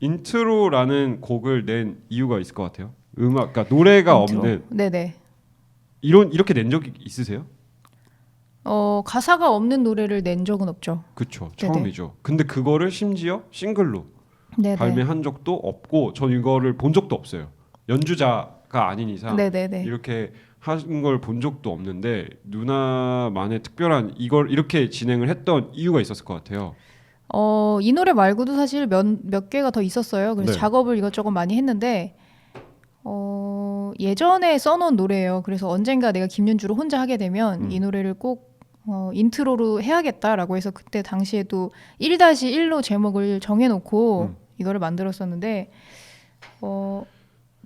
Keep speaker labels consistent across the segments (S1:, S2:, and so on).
S1: 인트로라는 곡을 낸 이유가 있을 것 같아요. 음악, 그러니까 노래가
S2: 인트로.
S1: 없는
S2: 네네.
S1: 이런 이렇게 낸적 있으세요?
S2: 어 가사가 없는 노래를 낸 적은 없죠.
S1: 그쵸
S2: 네네.
S1: 처음이죠. 근데 그거를 심지어 싱글로
S2: 네네.
S1: 발매한 적도 없고 전 이거를 본 적도 없어요. 연주자가 아닌 이상
S2: 네네네.
S1: 이렇게 한 걸 본 적도 없는데 누나만의 특별한 이걸 이렇게 진행을 했던 이유가 있었을 것 같아요.
S2: 어, 이 노래 말고도 사실 몇, 몇 개가 더 있었어요. 그래서
S1: 네.
S2: 작업을 이것저것 많이 했는데, 어, 예전에 써놓은 노래예요. 그래서 언젠가 내가 김윤주를 혼자 하게 되면
S1: 음.
S2: 이 노래를 꼭 어, 인트로로 해야겠다라고 해서 그때 당시에도 1-1로 제목을 정해놓고
S1: 음.
S2: 이거를 만들었었는데, 어,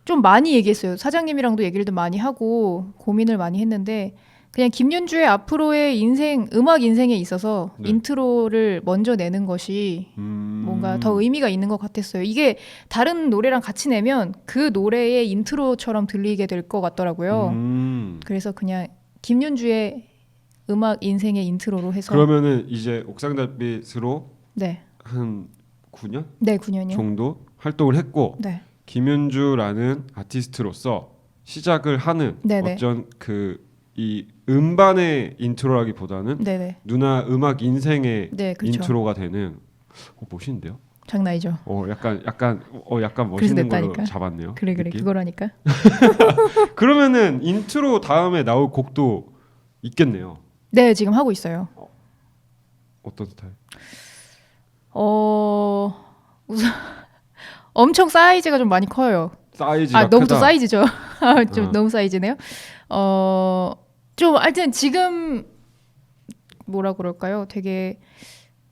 S2: 좀 많이 얘기했어요. 사장님이랑도 얘기를 좀 많이 하고 고민을 많이 했는데, 그냥 김윤주의 앞으로의 인생, 음악 인생에 있어서
S1: 네.
S2: 인트로를 먼저 내는 것이
S1: 음...
S2: 뭔가 더 의미가 있는 것 같았어요. 이게 다른 노래랑 같이 내면 그 노래의 인트로처럼 들리게 될 것 같더라고요.
S1: 음.
S2: 그래서 그냥 김윤주의 음악 인생의 인트로로 해서
S1: 그러면은 이제 옥상달빛으로
S2: 네,
S1: 한 9년
S2: 네 9년이요.
S1: 정도 활동을 했고
S2: 네,
S1: 김윤주라는 아티스트로서 시작을 하는
S2: 네네.
S1: 어쩐 그 이 음반의 인트로라기보다는
S2: 네, 네,
S1: 누나 음악 인생의
S2: 네, 그렇죠.
S1: 인트로가 되는 어, 멋있는데요?
S2: 장난이죠.
S1: 어 약간 약간 어 약간
S2: 그래서
S1: 멋있는 걸로
S2: 냈다니까.
S1: 잡았네요.
S2: 그래, 그래,
S1: 느낌?
S2: 그거라니까.
S1: 그러면은 인트로 다음에 나올 곡도 있겠네요.
S2: 네, 지금 하고 있어요.
S1: 어떤 스타일?
S2: 어, 우선 엄청 사이즈가 좀 많이 커요.
S1: 사이즈가
S2: 아 너무 또
S1: 크다.
S2: 사이즈죠. 좀
S1: 아.
S2: 너무 사이즈네요. 어, 좀 하여튼 지금 뭐라 그럴까요? 되게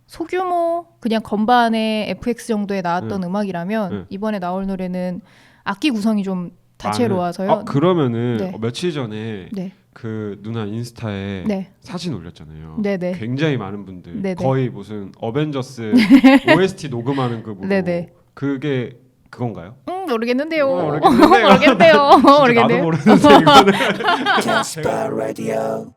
S2: 소규모 그냥 건반의 FX 정도에 나왔던 음악이라면
S1: 네.
S2: 이번에 나올 노래는 악기 구성이 좀 다채로워서요.
S1: 아, 그러면은
S2: 네.
S1: 어, 며칠 전에
S2: 네,
S1: 그 누나 인스타에
S2: 네,
S1: 사진 올렸잖아요.
S2: 네, 네,
S1: 굉장히 많은 분들
S2: 네네.
S1: 거의 무슨 어벤져스 OST 녹음하는
S2: 네네.
S1: 그게 그건가요?
S2: 음 모르겠는데요.
S1: 어, 모르겠는데요.
S2: 모르겠네요.
S1: 진짜 나도
S2: 모르겠네요.
S1: 모르는데 이거는
S3: Casper Radio.